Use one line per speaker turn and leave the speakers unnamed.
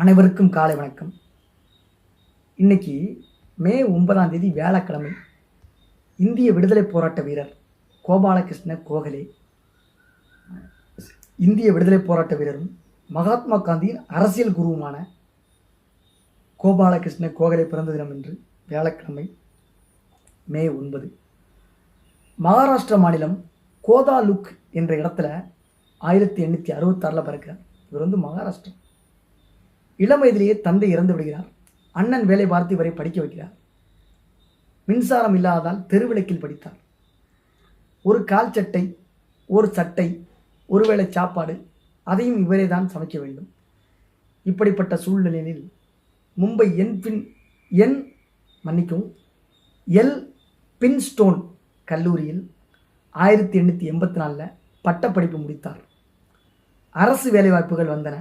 அனைவருக்கும் காலை வணக்கம். இன்னைக்கு மே ஒன்பதாம் தேதி வியாழக்கிழமை இந்திய விடுதலை போராட்ட வீரர் கோபாலகிருஷ்ண கோகலே. இந்திய விடுதலை போராட்ட வீரரும் மகாத்மா காந்தியின் அரசியல் குருவுமான கோபாலகிருஷ்ண கோகலே பிறந்த தினம் என்று வியாழக்கிழமை மே ஒன்பது. மகாராஷ்டிரா மாநிலம் கோதாலுக் என்ற இடத்துல ஆயிரத்தி எண்ணூற்றி அறுபத்தாறில் பிறக்கிறார். இவர் வந்து மகாராஷ்டிரா இளம் வயதிலேயே தந்தை இறந்து விடுகிறார். அண்ணன் வேலை பார்த்து இவரை படிக்க வைக்கிறார். மின்சாரம் இல்லாததால் தெருவிளக்கில் படித்தார். ஒரு கால் சட்டை ஒரு சட்டை ஒருவேளை சாப்பாடு அதையும் இவரே தான் சமைக்க வேண்டும். இப்படிப்பட்ட சூழ்நிலையில் மும்பை என் பின் என் மன்னிக்கும் எல் பின்ஸ்டோன் கல்லூரியில் ஆயிரத்தி எண்ணூற்றி எண்பத்தி நாலில் பட்டப்படிப்பு முடித்தார். அரசு வேலைவாய்ப்புகள் வந்தன.